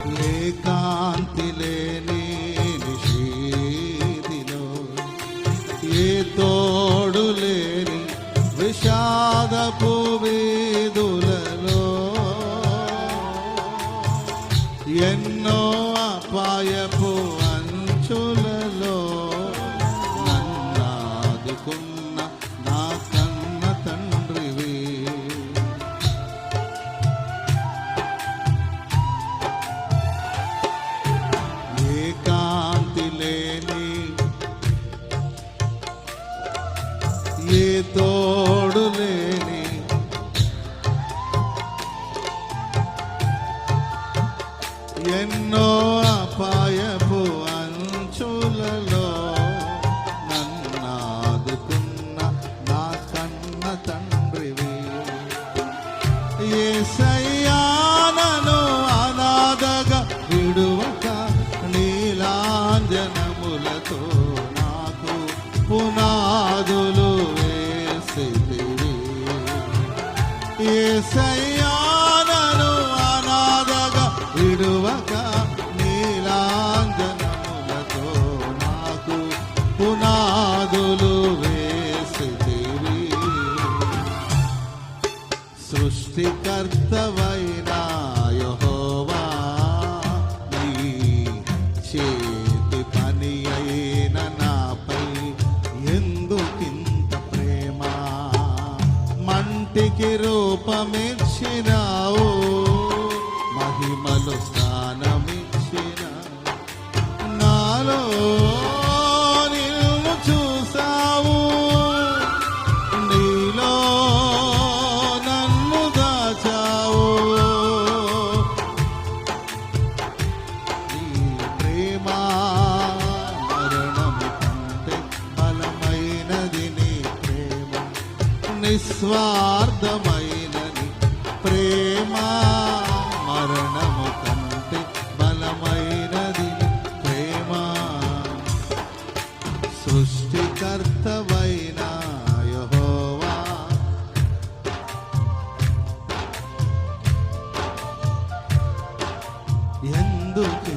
కాంతి లేని నిషేధిలో ఏ తోడు లేని విషాదపు వీధులలో ఎన్నో అపాయపు అంచులలో ఎన్నో అపాయపు అంచులలో నన్నాదుకున్న నా కన్న తండ్రివి. ఏసయ్యానను అనాథగా విడువక నీలాంజనములతో నాకు పునాదులు వేసిదివి ఏసయ్యానను సృష్టికర్తవైన యెహోవా నీ చేతి పని అయిన నాపై ఎందుకింత ప్రేమ? మంటికి రూపమిచ్చినావు మహిమలు నిస్వార్థమైనది ప్రేమ మరణము కంటే బలమైనది ప్రేమ. సృష్టికర్తవైన యహోవా. ఎందుకు